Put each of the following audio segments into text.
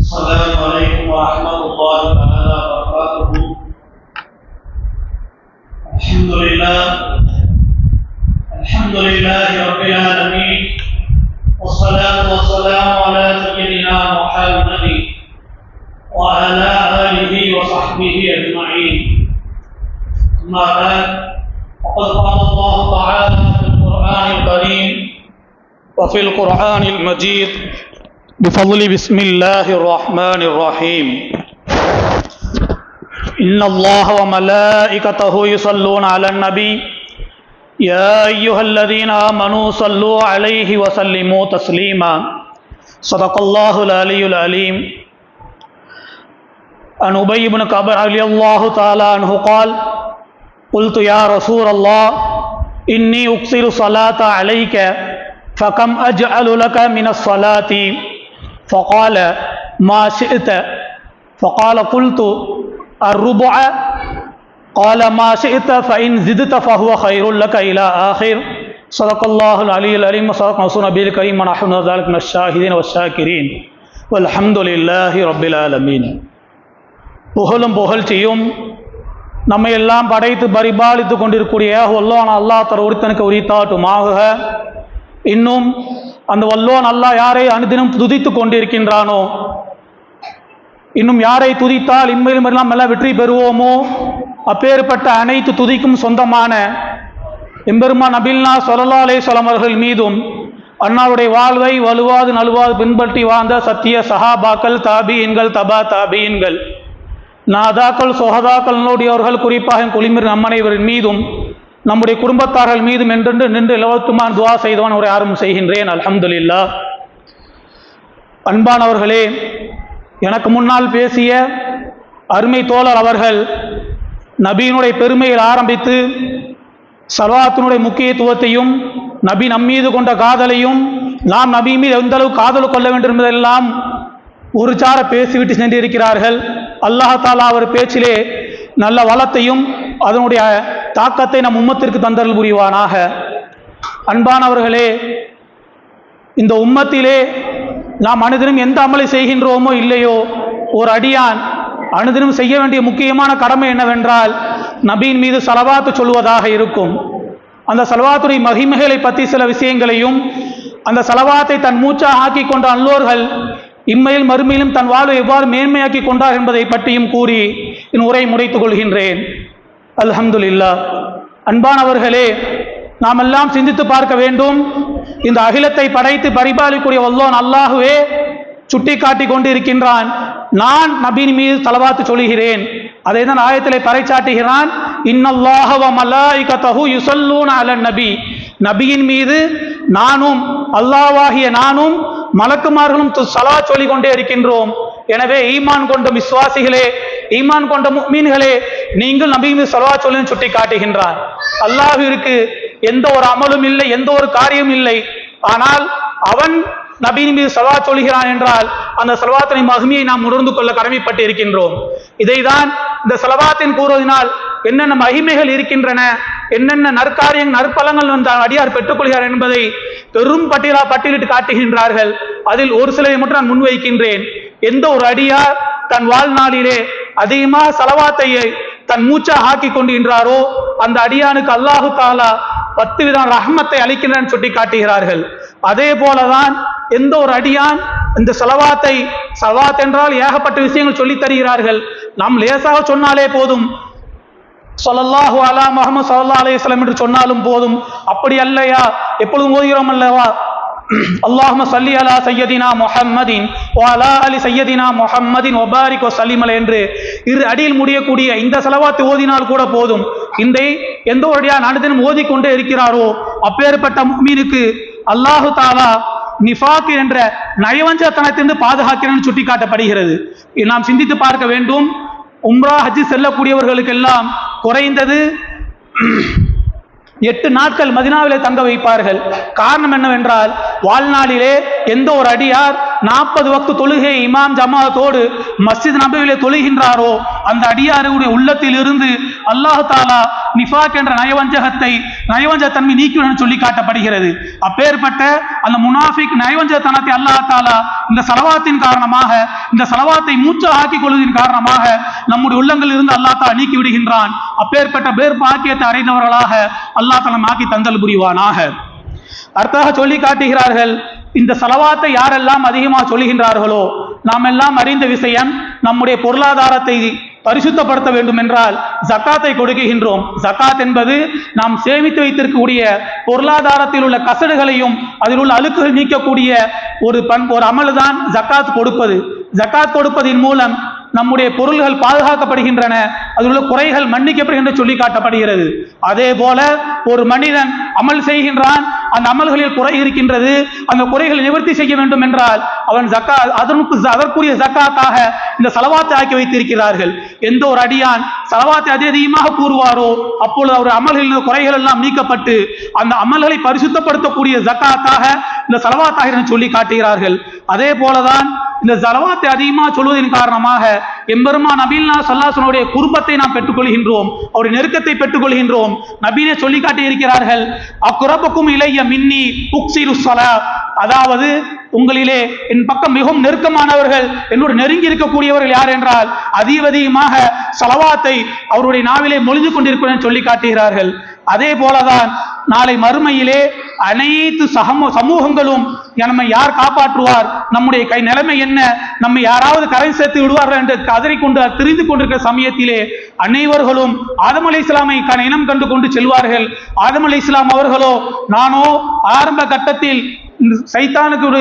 السلام عليكم ورحمة الله تعالى وبركاته الحمد لله الحمد لله رب العالمين والصلاة والسلام على سيدنا محمد وعلى آله وصحبه أجمعين أما بعد وقد قال الله تعالى في القرآن الكريم وفي القرآن المجيد بفضل بسم الله الرحمن الرحيم. إن الله وملائكته يصلون على النبي. يا أيها الذين آمنوا صلوا عليه وسلموا تسليما. صدق الله العلي العليم. عن أبي بن كعب رضي الله تعالى عنه قال قلت يا رسول الله إني أكثر الصلاة عليك. فكم أجعل لك من الصلاة فقال ما شئت فقال قلت الربع قال ما شئت فإن زدت فهو خير لك إلى آخر صدق الله العلي العليم وصدق رسول نبي الكريم ونحن ذلك من الشاهدين والشاكرين والحمد لله رب العالمين புகழும் புகழ்ச்சியும் நம்மை எல்லாம் படைத்து பரிபாலித்து கொண்டிருக்கூடிய வல்லோன் அல்லாஹ் தர ஒருத்தனுக்கு உரித்தாட்டுமாக இன்னும் அந்த வல்லோன் அல்லாஹ் யாரை அனுதினம் துதித்து கொண்டிருக்கின்றானோ இன்னும் யாரை துதித்தால் இன்மையிலும் எல்லாம் எல்லாம் வெற்றி பெறுவோமோ அப்பேற்பட்ட அனைத்து துதிக்கும் சொந்தமான எம்பெருமா நபில்னா சொல்லலா அலேஸ்வலம் மீதும் அண்ணாவுடைய வாழ்வை வலுவாது நலுவாது பின்பற்றி வாழ்ந்த சத்திய சஹாபாக்கள் தாபியன்கள் தபா தாபியன்கள் நாதாக்கள் சொஹதாக்கள் நோடியவர்கள் குறிப்பாக குளிமிர் நம்மனைவரின் மீதும் நம்முடைய குடும்பத்தார்கள் மீதும் என்றென்று நின்று இலவத்துமான் துவா செய்தவன் ஒரு யாரும் செய்கின்றேன். அலமதுல்லா அன்பானவர்களே எனக்கு முன்னால் பேசிய அருமை தோழர் அவர்கள் நபியினுடைய பெருமையில் ஆரம்பித்து சலவாத்தினுடைய முக்கியத்துவத்தையும் நபி நம்மீது கொண்ட காதலையும் நாம் நபி மீது எந்த அளவு காதல் கொள்ள வேண்டும் என்பதெல்லாம் ஒரு சார பேசிவிட்டு சென்றிருக்கிறார்கள். அல்லாஹாலா அவர் பேச்சிலே நல்ல வளத்தையும் அதனுடைய தாக்கத்தை நம் உம்மத்திற்கு தந்தல் புரிவானாக. அன்பானவர்களே இந்த உம்மத்திலே நாம் அனுதினம் எந்த அமலை செய்கின்றோமோ இல்லையோ ஒரு அடியான் அனுதினம் செய்ய வேண்டிய முக்கியமான கடமை என்னவென்றால் நபியின் மீது செலவாத்து சொல்வதாக இருக்கும். அந்த செலவாத்துடைய மகிமைகளை பற்றி சில விஷயங்களையும் அந்த செலவாத்தை தன் மூச்சாக ஆக்கி கொண்ட அல்லோர்கள் இம்மையில் மறுமையிலும் தன் வாழ்வை எவ்வாறு மேன்மையாக்கி கொண்டார் என்பதை பற்றியும் கூறி என் உரை முடித்துக் கொள்கின்றேன். அல்ஹம்துல்லா அன்பானவர்களே நாம் எல்லாம் சிந்தித்து பார்க்க வேண்டும். இந்த அகிலத்தை படைத்து பரிபாலிக்கூடிய வல்லோன் அல்லாஹுவே சுட்டி காட்டி இருக்கின்றான் நான் நபியின் மீது தலவாத்து சொல்கிறேன் அதை தான் ஆயத்திலே பறைச்சாட்டுகிறான் இன்னல்லாஹவ மலாய்கத்தஹு யுசல்லூன் அலன் நபி. நபியின் மீது நானும் அல்லாவாகிய நானும் மலக்குமார்களும் சலா சொல்லிக் கொண்டே இருக்கின்றோம். எனவே ஈமான் கொண்ட விசுவாசிகளே ஈமான் கொண்ட மீன்களே நீங்கள் நபி மீது சலவா சொல்லுன்னு சுட்டி காட்டுகின்றார் அல்லாஹிற்கு எந்த ஒரு அமலும் இல்லை எந்த ஒரு காரியம் இல்லை. ஆனால் அவன் நபியின் மீது சலவா சொல்கிறான் என்றால் அந்த செலவாத்தின் மகிமையை நாம் உணர்ந்து கொள்ள கடமைப்பட்டு இருக்கின்றோம் இதைதான் இந்த செலவாத்தின் கூறுவதனால் என்னென்ன மகிமைகள் இருக்கின்றன என்னென்ன நற்காரியங்கள் நற்பலங்கள் வந்த அடியார் பெற்றுக்கொள்கிறார் என்பதை பெரும் பட்டியலா பட்டியலிட்டு காட்டுகின்றார்கள். அதில் ஒரு சிலரை மட்டும் நான் முன்வைக்கின்றேன். எந்த ஒரு அடியார் தன் வாழ்நாளிலே அதிகமாக செலவாத்தையை தன் மூச்சா ஆக்கி கொண்டிருந்தாரோ அந்த அடியானுக்கு அல்லாஹு தாலா பத்து விதம் ரஹமத்தை அளிக்கின்றன சுட்டி காட்டுகிறார்கள். அதே போலதான் எந்த ஒரு அடியான் இந்த செலவாத்தை சலவாத் என்றால் ஏகப்பட்ட விஷயங்கள் சொல்லி தருகிறார்கள். நாம் லேசாக சொன்னாலே போதும். சொல்லல்லாஹு அலா முகமது சல்லா அலையம் என்று சொன்னாலும் போதும். அப்படி அல்லையா? எப்பொழுதும் ஓதுகிறோம் அல்லவா? அல்லாஹும சல்லி அலா சையதினா முஹம்மதின் ஓ அலா அலி சையதினா முஹம்மதின் ஒபாரிக் சலிமல் என்று இரு அடியில் முடியக்கூடிய இந்த செலவாத்து ஓதினால் கூட போதும். இந்த எந்த ஒரு அடியான் அனுதினம் ஓதிக்கொண்டே இருக்கிறாரோ அப்பேற்பட்ட மீனுக்கு அல்லாஹு தாலா நிஃபாக் என்ற நயவஞ்சத்தனத்திலிருந்து பாதுகாக்கிறேன் சுட்டிக்காட்டப்படுகிறது. நாம் சிந்தித்து பார்க்க வேண்டும். உம்ரா ஹஜ்ஜி செல்லக்கூடியவர்களுக்கெல்லாம் குறைந்தது எட்டு நாட்கள் மதினாவிலே தங்க வைப்பார்கள். காரணம் என்னவென்றால் வாழ்நாளிலே எந்த ஒரு அடியார் நாற்பது வக்து தொழுகை இமாம் ஜமாத்தோடு மஸ்ஜித் நபவிலே தொழுகின்றாரோ அந்த அடியாருடைய உள்ளத்தில் இருந்து அல்லாஹ் தாலா நிஃபாக் என்ற நயவஞ்சகத்தை நயவஞ்சத்தன்மை நீக்கிவிடும் சொல்லி காட்டப்படுகிறது. அப்பேற்பட்ட அந்த முனாஃபிக் நயவஞ்சத்தனத்தை அல்லாஹ் தாலா இந்த சலவாத்தின் காரணமாக இந்த சலவாத்தை மூச்சு ஆக்கிக் கொள்வதன் காரணமாக நம்முடைய உள்ளங்களில் இருந்து அல்லாஹ் தாலா நீக்கி விடுகின்றான். அப்பேற்பட்ட பேர் பாக்கியத்தை அடைந்தவர்களாக அல்லாஹ் தாலா ஆக்கி தந்தல் புரிவானாக. அடுத்ததாக சொல்லி காட்டுகிறார்கள் இந்த சலவாத்தை யாரெல்லாம் அதிகமாக சொல்லுகின்றார்களோ நாம் எல்லாம் அறிந்த விஷயம் நம்முடைய பொருளாதாரத்தை பரிசுத்தப்படுத்த வேண்டும் என்றால் ஜக்காத்தை கொடுக்குகின்றோம் ஜக்காத் என்பது நாம் சேமித்து வைத்திருக்கக்கூடிய பொருளாதாரத்தில் உள்ள கசடுகளையும் அதில் உள்ள அழுக்குகள் நீக்கக்கூடிய ஒரு பண் ஒரு அமல் தான் ஜக்காத் கொடுப்பது. ஜக்காத் கொடுப்பதின் மூலம் நம்முடைய பொருள்கள் பாதுகாக்கப்படுகின்றன. அதில் உள்ள குறைகள் மன்னிக்கப்படுகின்ற சொல்லி காட்டப்படுகிறது. அதே போல ஒரு மனிதன் அமல் செய்கின்றான் அந்த அமல்களில் குறை இருக்கின்றது. அந்த குறைகளை நிவர்த்தி செய்ய வேண்டும் என்றால் அவன் ஜக்கா அதற்கு அதற்குரிய ஜக்காத்தாக இந்த செலவாத்தை ஆக்கி வைத்திருக்கிறார்கள். எந்த ஒரு அடியான் செலவாத்தை அதி அதிகமாக கூறுவாரோ அப்பொழுது அவர் அமல்களில் குறைகள் எல்லாம் நீக்கப்பட்டு அந்த அமல்களை பரிசுத்தப்படுத்தக்கூடிய ஜக்காத்தாக இந்த செலவாத்தாக சொல்லி காட்டுகிறார்கள். அதே போலதான் இந்த ஜலவாத்தை அதிகமாக சொல்வதன் காரணமாக எம்பெருமா நபீல்னா சல்லாசனுடைய குடும்பத்தை நாம் பெற்றுக்கொள்கின்றோம். அவருடைய நெருக்கத்தை பெற்றுக்கொள்கின்றோம். நபீனை சொல்லி காட்டி இருக்கிறார்கள் அக்குரப்புக்கும் இளைய மின்னி உக்சிரு சலா அதாவது உங்களிலே என் பக்கம் மிகவும் நெருக்கமானவர்கள் என்னோடு நெருங்கி இருக்கக்கூடியவர்கள் யார் என்றால் அதிக அதிகமாக சலவாத்தை அவருடைய நாவிலே மொழிந்து கொண்டிருக்கிறேன் சொல்லி காட்டுகிறார்கள் அதே போலதான் நாளை மறுமையிலே அனைத்து சகம சமூகங்களும் நம்மை யார் காப்பாற்றுவார்? நம்முடைய கை நிலைமை என்ன? நம்மை யாராவது கரை சேர்த்து விடுவார்கள் என்று கதறிக்கொண்டு தெரிந்து கொண்டிருக்கிற சமயத்திலே அனைவர்களும் ஆதம் அலை இஸ்லாமை இனம் கண்டு கொண்டு செல்வார்கள். ஆதம் அலை இஸ்லாம் அவர்களோ நானோ ஆரம்ப கட்டத்தில் சைத்தானுக்கு ஒரு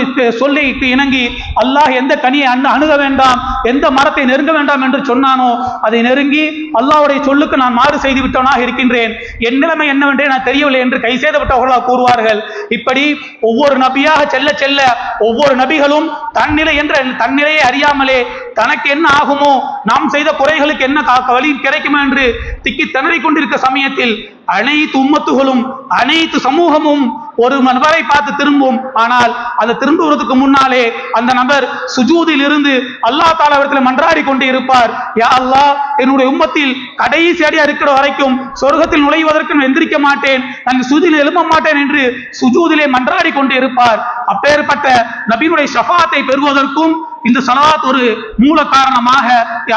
இணங்கி அல்லாஹ் எந்த கனியை அண்ண அணுக வேண்டாம் எந்த மரத்தை நெருங்க வேண்டாம் என்று சொன்னானோ அதை நெருங்கி அல்லாஹுடைய சொல்லுக்கு நான் மாறு செய்து விட்டவனாக இருக்கின்றேன். என் நிலைமை என்னவென்றே நான் தெரியவில்லை என்று கை செய்தப்பட்டவர்களாக கூறுவார்கள். இப்படி ஒவ்வொரு நபியாக செல்ல செல்ல ஒவ்வொரு நபிகளும் தன்னிலை என்ற தன்னிலையை அறியாமலே தனக்கு என்ன ஆகுமோ நாம் செய்த குறைகளுக்கு என்ன வழி கிடைக்குமோ என்று திக்கி திணறிக் கொண்டிருக்க சமயத்தில் அனைத்து உம்மத்துகளும் அனைத்து சமூகமும் ஒரு நபரை பார்த்து திரும்பும். ஆனால் அந்த திரும்புவதற்கு முன்னாலே அந்த நபர் சுஜூதில் இருந்து அல்லாஹ் தாலாவிடத்தில் மன்றாடி கொண்டே இருப்பார். யா அல்லா என்னுடைய உம்மத்தில் கடைசி அடியா இருக்கிற வரைக்கும் சொர்க்கத்தில் நுழைவதற்கு எந்திரிக்க மாட்டேன் நான் சுஜூதில் எழும்ப மாட்டேன் என்று சுஜூதிலே மன்றாடி கொண்டே இருப்பார். அப்பேற்பட்ட நபியினுடைய ஷஃபாத்தை பெறுவதற்கும் இந்த சலவாத் ஒரு மூல காரணமாக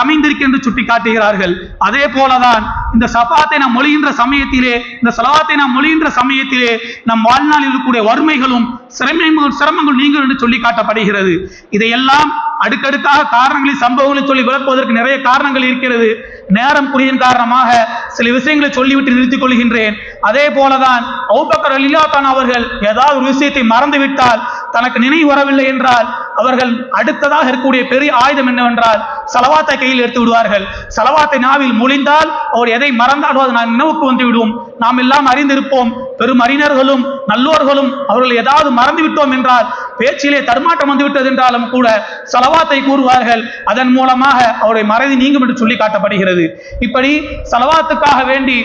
அமைந்திருக்கு என்று சுட்டி காட்டுகிறார்கள் அதே போலதான் இந்த சபாத்தை நாம் மொழிகின்ற சமயத்திலே இந்த சலவாத்தை நாம் மொழிகின்ற சமயத்திலே நம் வாழ்நாளில் இருக்கக்கூடிய வறுமைகளும் சிரமங்கள் சிரமங்கள் நீங்கள் என்று சொல்லி காட்டப்படுகிறது இதையெல்லாம் அடுக்கடுக்காக காரணங்களை சம்பவங்களை சொல்லி விளக்குவதற்கு நிறைய காரணங்கள் இருக்கிறது. நேரம் குறையின் காரணமாக சில விஷயங்களை சொல்லிவிட்டு நிறுத்திக் கொள்கின்றேன். அதே போலதான் அவுபக்கர் அலிலாத்தான் அவர்கள் ஏதாவது ஒரு விஷயத்தை மறந்துவிட்டால் தனக்கு நினைவு வரவில்லை என்றால் அவர்கள் அடுத்ததாக இருக்கக்கூடிய பெரிய ஆயுதம் என்னவென்றால் சலவாத்தை கையில் எடுத்து விடுவார்கள். சலவாத்தை நாவில் மொழிந்தால் அவர் எதை மறந்தாலும் அது நான் நினைவுக்கு வந்து விடுவோம் நாம் எல்லாம் அறிந்திருப்போம். பெரும் அறிஞர்களும் நல்லோர்களும் அவர்கள் ஏதாவது மறந்து விட்டோம் என்றால் பேச்சிலே தடுமாற்றம் வந்துவிட்டது என்றாலும் கூட சலவாத்தை கூறுவார்கள். அதன் மூலமாக அவருடைய மறதி நீங்கும் என்று சொல்லி காட்டப்படுகிறது. இப்படி சலவாத்துக்காக வேண்டி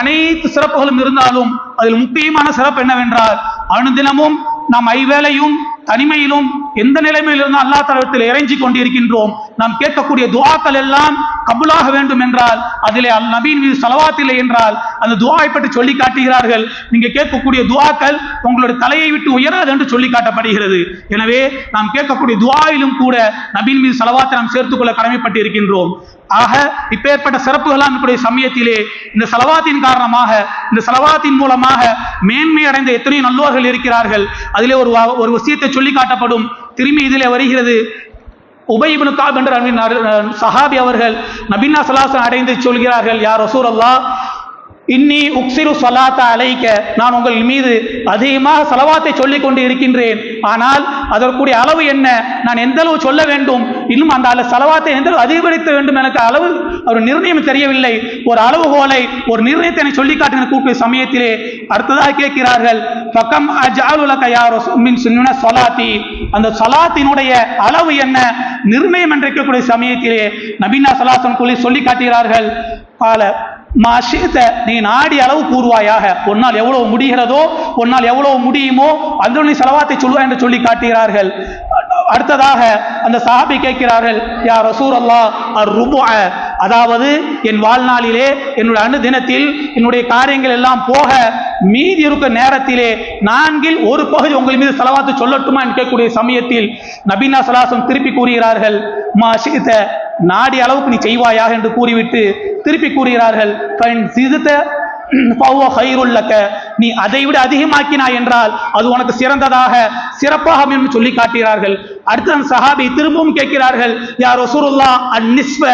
அனைத்து சிறப்புகளும் இருந்தாலும் அதில் முக்கியமான சிறப்பு என்னவென்றால் அனுதினமும் நாம் ஐவேளையும் தனிமையிலும் எந்த நிலைமையிலிருந்து அல்லா தளத்தில் இறைஞ்சி கொண்டிருக்கின்றோம். நாம் கேட்கக்கூடிய துவாக்கள் எல்லாம் கபுலாக வேண்டும் என்றால் அதிலே அல் நபியின் மீது செலவாத்தில்லை என்றால் அந்த துவாவை பற்றி சொல்லி காட்டுகிறார்கள். நீங்க கேட்கக்கூடிய துவாக்கள் உங்களுடைய தலையை விட்டு உயராது என்று சொல்லி காட்டப்படுகிறது. எனவே நாம் கேட்கக்கூடிய துவாயிலும் கூட நபியின் மீது செலவாத்தை நாம் சேர்த்துக்கொள்ள கடமைப்பட்டு இருக்கின்றோம் ஆக இப்பேற்பட்ட சிறப்புகளாம் இருக்கக்கூடிய சமயத்திலே இந்த செலவாத்தின் காரணமாக இந்த செலவாத்தின் மூலமாக மேன்மை அடைந்த எத்தனை நல்லோர்கள் இருக்கிறார்கள். அதிலே ஒரு ஒரு விஷயத்தை சொல்லி காட்டப்படும் திரும்பி இதிலே வருகிறது. உபயிபனு காப் என்ற சஹாபி அவர்கள் நபின்னா சலாசன் அடைந்து சொல்கிறார்கள் யார் ரசூர் இன்னி உக்சிரு சலாத்த அலைக்க நான் உங்கள் மீது அதிகமாக சலவாத்தை சொல்லிக் கொண்டு இருக்கின்றேன். ஆனால் அதற்குரிய அளவு என்ன? நான் எந்த அளவு சொல்ல வேண்டும்? இன்னும் அந்த அளவு சலவாத்தை எந்த அளவு அதிகப்படுத்த வேண்டும்? எனக்கு அளவு ஒரு நிர்ணயம் தெரியவில்லை. ஒரு அளவுகோலை ஒரு நிர்ணயத்தை எனக்கு சொல்லி காட்டுகிற கூப்பிய சமயத்திலே அடுத்ததாக கேட்கிறார்கள் பக்கம் அஜாலுலக யார் மின் சொலாத்தி. அந்த சலாத்தினுடைய அளவு என்ன? நிர்ணயம் என்று இருக்கக்கூடிய சமயத்திலே நபீனா சலாசன் சொல்லி சொல்லி காட்டுகிறார்கள். கால மாஷித்த நீ நாடி அளவு கூறுவாயாக. உன்னால் எவ்வளவு முடிகிறதோ உன்னால் எவ்வளவு முடியுமோ அந்த நீ செலவாத்தை சொல்வாய் என்று சொல்லி காட்டுகிறார்கள். அடுத்ததாக அந்த சஹாபி கேட்கிறார்கள் யார் ரசூர் அல்லா அர் அதாவது என் வாழ்நாளிலே என்னுடைய அணு தினத்தில் என்னுடைய காரியங்கள் எல்லாம் போக மீதி இருக்க நேரத்திலே நான்கில் ஒரு பகுதி உங்கள் மீது செலவாத்து சொல்லட்டுமா என்று கேட்கக்கூடிய சமயத்தில் நபீனா சலாசம் திருப்பி கூறுகிறார்கள் மா ஷிகித நாடி அளவுக்கு நீ செய்வாயாக? என்று கூறிவிட்டு திருப்பி கூறுகிறார்கள் நீ அதை விட அதிகமாக்கினாய் என்றால் அது உனக்கு சிறந்ததாக சிறப்பாக என்று சொல்லி காட்டுகிறார்கள். அடுத்த அந்த சஹாபி திரும்பவும் கேட்கிறார்கள் யார் ரசூலுல்லா அந்நிஸ்வ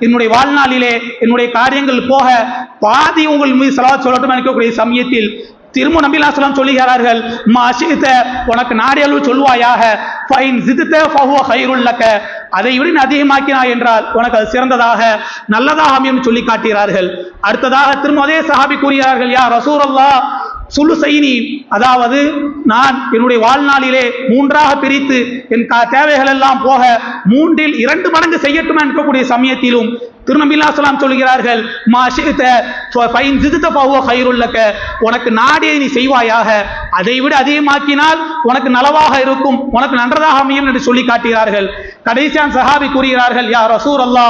என்னுடைய வாழ்நாளிலே என்னுடைய காரியங்கள் போக பாதி உங்கள் மீது செலவாத் சொல்லட்டும் நினைக்கக்கூடிய சமயத்தில் திரும்ப நபிலாசலம் சொல்லுகிறார்கள் மாஷித்த உனக்கு நாடியளவு சொல்வாயாக ஃபைன் ஜிதுத்த ஃபஹுவ ஹைருல்லக்க அதை விட அதிகமாக்கினாய் என்றால் உனக்கு அது சிறந்ததாக நல்லதாக அமையும் சொல்லி காட்டுகிறார்கள். அடுத்ததாக திரும்ப அதே சஹாபி கூறுகிறார்கள் யா ரசூரல்லா சுல்லு செய்னி அதாவது நான் என்னுடைய வாழ்நாளிலே மூன்றாக பிரித்து என் தேவைகள் எல்லாம் போக மூன்றில் இரண்டு மடங்கு செய்யட்டும் இருக்கக்கூடிய சமயத்திலும் திருநபிலாசலாம் சொல்கிறார்கள் மா ஷித்த உனக்கு நாடே நீ செய்வாயாக. அதை விட அதிகமாக்கினால் உனக்கு நலவாக இருக்கும். உனக்கு நன்றதாக அமையும் என்று சொல்லி காட்டுகிறார்கள். கடைசியான் சஹாபி கூறுகிறார்கள் யா ரசூர் அல்லா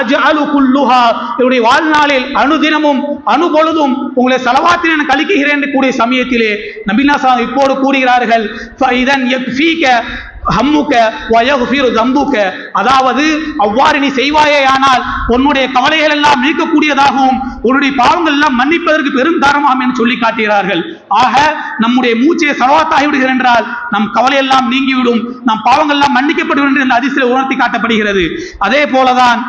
அஜ்அலு குல்லுஹா. என்னுடைய வாழ்நாளில் அணுதினமும் அணுபொழுதும் உங்களை செலவாத்தில் எனக்கு கழிக்குகிறேன் என்று கூடிய சமயத்திலே நபினாசலாம் இப்போடு கூறுகிறார்கள் அதாவது அவ்வாறு நீ செய்வாயே ஆனால் உன்னுடைய கவலைகள் எல்லாம் நீக்கக்கூடியதாகவும் உன்னுடைய பாவங்கள் எல்லாம் மன்னிப்பதற்கு பெரும் காரணமாகும் என்று சொல்லி காட்டுகிறார்கள். ஆக நம்முடைய மூச்சை சலவாத்தாகி விடுகிறது என்றால் நம் கவலை எல்லாம் நீங்கிவிடும் நம் பாவங்கள் எல்லாம் மன்னிக்கப்படும் என்று இந்த அதிசயில் உணர்த்தி காட்டப்படுகிறது. அதே போலதான்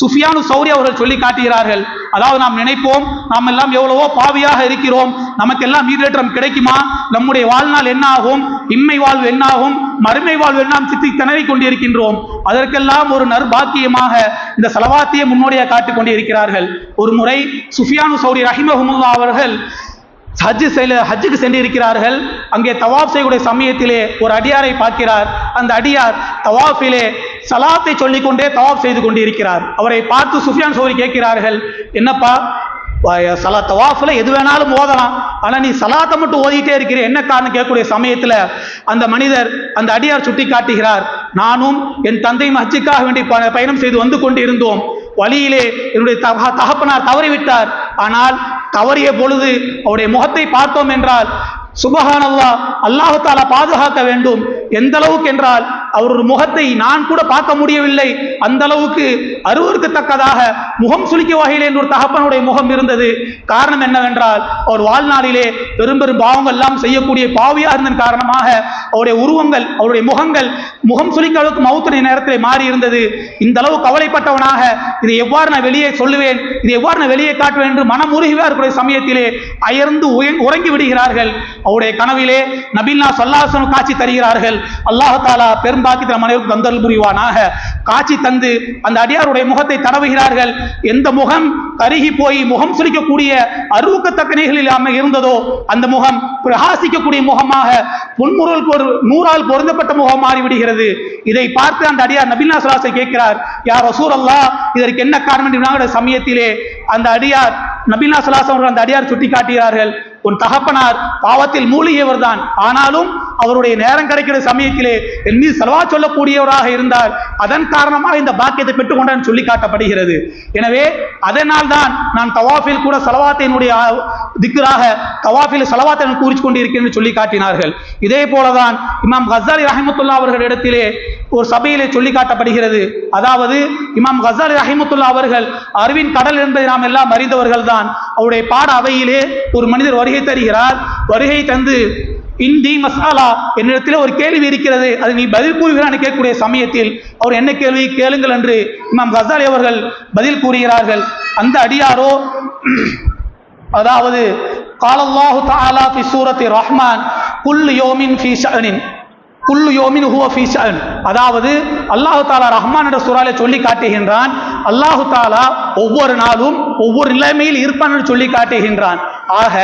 சுஃபியானு சௌரி அவர்கள் சொல்லி காட்டுகிறார்கள். அதாவது நாம் நினைப்போம் நாம் எல்லாம் எவ்வளவோ பாவியாக இருக்கிறோம். நமக்கெல்லாம் ஈடேற்றம் கிடைக்குமா? நம்முடைய வாழ்நாள் என்ன ஆகும்? இம்மை வாழ்வு என்னாகும் மறுமை வாழ்வு எல்லாம் சித்தி திணறிக் கொண்டிருக்கின்றோம். அதற்கெல்லாம் ஒரு நற்பாக்கியமாக இந்த செலவாத்தியை முன்னோடியாக காட்டிக் கொண்டிருக்கிறார்கள். ஒரு முறை சுஃபியானு சௌரி ரஹிமஹமுல்லா அவர்கள் ஹஜ்ஜு செல்ல ஹஜ்ஜுக்கு சென்றிருக்கிறார்கள். அங்கே தவாப் செய்யக்கூடிய சமயத்திலே ஒரு அடியாரை பார்க்கிறார். அந்த அடியார் தவாஃபிலே சலாத்தை சொல்லிக்கொண்டே தவாப் செய்து கொண்டிருக்கிறார். அவரை பார்த்து சுஃபியான் சோரி கேட்கிறார்கள் என்னப்பா சலா தவாஃபில் எது வேணாலும் ஓதலாம். ஆனால் நீ சலாத்தை மட்டும் ஓதிட்டே இருக்கிற. என்ன காரணம்? கேட்கக்கூடிய சமயத்தில் அந்த மனிதர் அந்த அடியார் சுட்டி காட்டுகிறார் நானும் என் தந்தையும் ஹஜ்ஜுக்காக வேண்டி ப- பயணம் செய்து வந்து கொண்டு இருந்தோம் வழியிலே என்னுடைய தகப்பனார் தவறிவிட்டார். ஆனால் தவறிய பொழுது அவருடைய முகத்தை பார்த்தோம் என்றால் சுபஹானல்லா அல்லாஹு தாலா பாதுகாக்க வேண்டும். எந்த அளவுக்கு என்றால் அவருடைய முகத்தை நான் கூட பார்க்க முடியவில்லை. அந்த அளவுக்கு அருவருக்கத்தக்கதாக முகம் சுளிக்க வகையில் என்ற ஒரு தகப்பனுடைய முகம் இருந்தது. காரணம் என்னவென்றால் அவர் வாழ்நாளிலே பெரும் பெரும் பாவங்கள் எல்லாம் செய்யக்கூடிய பாவியாக இருந்ததன் காரணமாக அவருடைய உருவங்கள் அவருடைய முகங்கள் முகம் சுளிக்க அளவுக்கு மௌத்துடைய நேரத்தில் மாறி இருந்தது இந்த அளவு கவலைப்பட்டவனாக இதை எவ்வாறு நான் வெளியே சொல்லுவேன் இதை எவ்வாறு நான் வெளியே காட்டுவேன் என்று மனம் உருகிவா இருக்கிற சமயத்திலே அயர்ந்து உறங்கி விடுகிறார்கள். அவருடைய கனவிலே நபில்லா சொல்லாசனும் காட்சி தருகிறார்கள். அல்லாஹ் பாக்கி பெரும்பாக்கித்த மனைவிக்கு தந்தல் புரிவானாக? காட்சி தந்து அந்த அடியாருடைய முகத்தை தடவுகிறார்கள். எந்த முகம் கருகி போய் முகம் சுழிக்கக்கூடிய அருவக்கத்தக்க நிலைகள் இல்லாமல் இருந்ததோ அந்த முகம் பிரகாசிக்கக்கூடிய முகமாக பொன்முருள் ஒரு நூறால் பொருந்தப்பட்ட முகம் மாறிவிடுகிறது. இதை பார்த்து அந்த அடியார் நபில்லா சுலாசை கேட்கிறார் யார் ரசூர் அல்லா இதற்கு என்ன காரணம் என்று சமயத்திலே அந்த அடியார் நபில்லா சுலாசம் அந்த அடியார் சுட்டி காட்டுகிறார்கள் உன் தகப்பனார் பாவத்தில் மூழ்கியவர் தான் ஆனாலும் அவருடைய நேரம் கிடைக்கிற சமயத்திலே என் மீது செலவா சொல்லக்கூடியவராக இருந்தார். அதன் காரணமாக இந்த பாக்கியத்தை பெற்றுக்கொண்டான் சொல்லி காட்டப்படுகிறது. எனவே அதனால் தான் நான் தவாஃபில் கூட செலவாத்தினுடைய திக்கராக திக்ராக தவாஃபில் செலவாத்தை நான் கொண்டிருக்கிறேன் என்று சொல்லி காட்டினார்கள். இதே போலதான் இமாம் கசாலி அவர்கள் அவர்களிடத்திலே ஒரு சபையிலே சொல்லி காட்டப்படுகிறது. அதாவது இமாம் கசாலி ரஹிமத்துல்லா அவர்கள் அறிவின் கடல் என்பதை நாம் எல்லாம் அறிந்தவர்கள் தான் அவருடைய பாட அவையிலே ஒரு மனிதர் வருகை தருகிறார். வருகை தந்து இந்தி மசாலா என்னிடத்தில் ஒரு கேள்வி இருக்கிறது. அது நீ பதில் கூறுகிறான்னு கேட்கக்கூடிய சமயத்தில் அவர் என்ன கேள்வி? கேளுங்கள் என்று இமாம் கசாலி அவர்கள் பதில் கூறுகிறார்கள். அந்த அடியாரோ அதாவது காலல்லாஹு தாலா ஃபி சூரத்தி ரஹ்மான் குல் யோமின் ஃபி ஷனின் குல்லு யோமின் ஹுவ ஃபி ஷன் அதாவது அல்லாஹு தாலா ரஹ்மான் என்ற சூறாலே சொல்லி காட்டுகின்றான் அல்லாஹு தாலா ஒவ்வொரு நாளும் ஒவ்வொரு நிலைமையில் இருப்பான் என்று சொல்லி காட்டுகின்றான். ஆக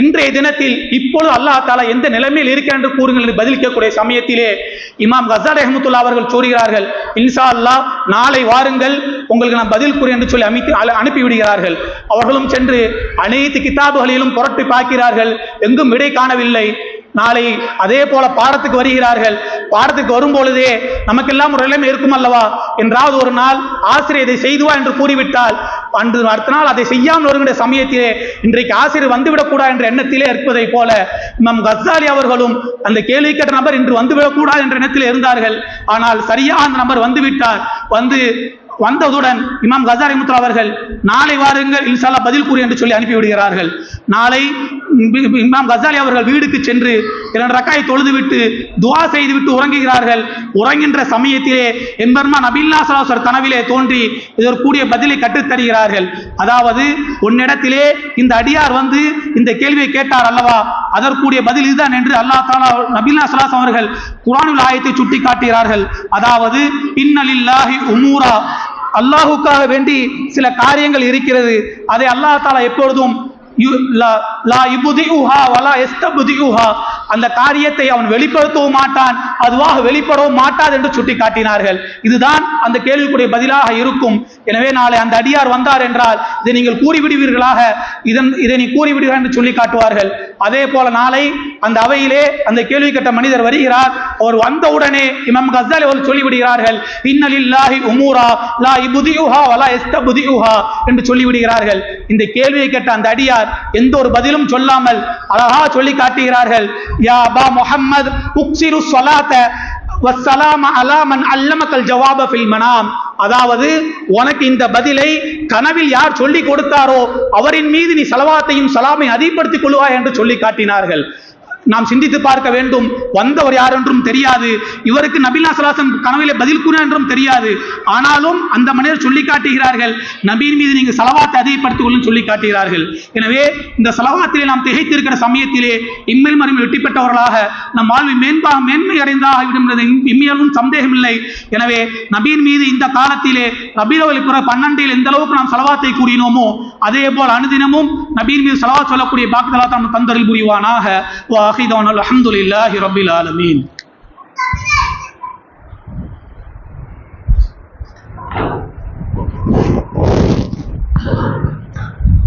இன்றைய தினத்தில் இப்பொழுது அல்லாஹ் தாலா எந்த நிலைமையில் இருக்கிறான் என்று கூறுங்கள் என்று பதிலிக்கக்கூடிய சமயத்திலே இமாம் கசார் அஹமத்துல்லா அவர்கள் கூறுகிறார்கள் இன்ஷா அல்லாஹ் நாளை வாருங்கள் உங்களுக்கு நான் பதில் கூறு என்று சொல்லி அமைத்து அனுப்பிவிடுகிறார்கள் அவர்களும் சென்று அனைத்து கிதாபுகளிலும் புரட்டி பார்க்கிறார்கள். எங்கும் விடை காணவில்லை. நாளை அதே போல பாடத்துக்கு வருகிறார்கள். பாடத்துக்கு வரும் பொழுதே நமக்கெல்லாம் ஒரு நிலைமை இருக்கும் அல்லவா? என்றாவது ஒரு நாள் ஆசிரியர் இதை செய்துவா என்று கூறிவிட்டால் அன்று அடுத்த நாள் அதை செய்யாமல் வருகின்ற சமயத்திலே இன்றைக்கு ஆசிரியர் வந்துவிடக்கூடாது என்ற எண்ணத்திலே இருப்பதைப் போல நம் கசாலி அவர்களும் அந்த கேள்வி கேட்ட நபர் இன்று வந்துவிடக்கூடாது என்ற எண்ணத்தில் இருந்தார்கள். ஆனால் சரியா அந்த நபர் வந்துவிட்டார். வந்து வந்ததுடன் இமாம் கசாரி முத்ரா அவர்கள் நாளை வாருங்கள் இன்சாலா பதில் கூறு என்று சொல்லி அனுப்பிவிடுகிறார்கள். நாளை இமாம் கசாலி அவர்கள் வீடுக்கு சென்று இரண்டு ரக்காய் தொழுதுவிட்டு துவா செய்துவிட்டு உறங்குகிறார்கள். உறங்கின்ற சமயத்திலே என்பர்மா நபில்லா சலாசர் கனவிலே தோன்றி இதற்கூடிய பதிலை கற்றுத்தருகிறார்கள். அதாவது உன்னிடத்திலே இந்த அடியார் வந்து இந்த கேள்வியை கேட்டார் அல்லவா? அதற்குரிய பதில் இதுதான் என்று அல்லாஹ் தாலா நபில்லா சலாஸ் அவர்கள் குரானுல் ஆயத்தை சுட்டி காட்டுகிறார்கள் அதாவது இன்னலில்லாஹி உமூரா. அல்லாஹுக்காக வேண்டி சில காரியங்கள் இருக்கிறது. அதை அல்லாஹ் தாலா எப்பொழுதும் யு- லா- லா வலா அந்த காரியத்தை அவன் வெளிப்படுத்தவும் மாட்டான். அதுவாக வெளிப்படவும் மாட்டாது என்று சுட்டி காட்டினார்கள் இதுதான் அந்த கேள்விக்குரிய பதிலாக இருக்கும். எனவே நாளை அந்த அடியார் வந்தார் என்றால் இதை நீங்கள் கூறிவிடுவீர்களாக. இதன் இதை நீ கூறிவிடுகிறார் என்று சொல்லி காட்டுவார்கள் அதே போல நாளை அந்த அவையிலே அந்த கேள்வி கேட்ட மனிதர் வருகிறார். அவர் வந்தவுடனே இமம் கசாலி அவர் சொல்லிவிடுகிறார்கள் இன்னலில்லாஹி உமூரா லா இபுதியுஹா வலா எஸ்தபுதியுஹா என்று சொல்லிவிடுகிறார்கள். இந்த கேள்வியை கேட்ட அந்த அடியார் எந்த ஒரு பதிலும் சொல்லாமல் அழகா சொல்லி காட்டுகிறார்கள். யா பா முஹம்மது உக்சிரு சொலாத்த வஸ்ஸலாம அலாமன் அல்லமக்கல் ஜவாப மனாம். அதாவது உனக்கு இந்த பதிலை கனவில் யார் சொல்லி கொடுத்தாரோ அவரின் மீது நீ சலவாத்தையும் சலாமை அதிகப்படுத்திக் கொள்வாய் என்று சொல்லி காட்டினார்கள். நாம் சிந்தித்து பார்க்க வேண்டும். வந்தவர் யார் என்றும் தெரியாது. இவருக்கு நபில்லா சலாசன் கனவிலே பதில் கூற என்றும் தெரியாது. ஆனாலும் அந்த மனிதர் சொல்லி காட்டுகிறார்கள் நபியின் மீது நீங்கள் செலவாத்தை அதிகப்படுத்திக் கொள்ளும் சொல்லி காட்டுகிறார்கள். எனவே இந்த செலவாத்திலே நாம் திகைத்திருக்கிற சமயத்திலே இம்மை மறுமை வெற்றி பெற்றவர்களாக நம் வாழ்வை மேன்பா மேன்மை அடைந்தாக விடுகிறது இம்மையாலும் சந்தேகமில்லை. எனவே நபியின் மீது இந்த காலத்திலே ரபீரவலி புற பன்னெண்டில் எந்த அளவுக்கு நாம் செலவாத்தை கூறினோமோ அதே போல் அனுதினமும் நபியின் மீது செலவா சொல்லக்கூடிய பாக்கிதலா தம் தந்தரில் புரிவானாக. واخر الحمد لله رب العالمين.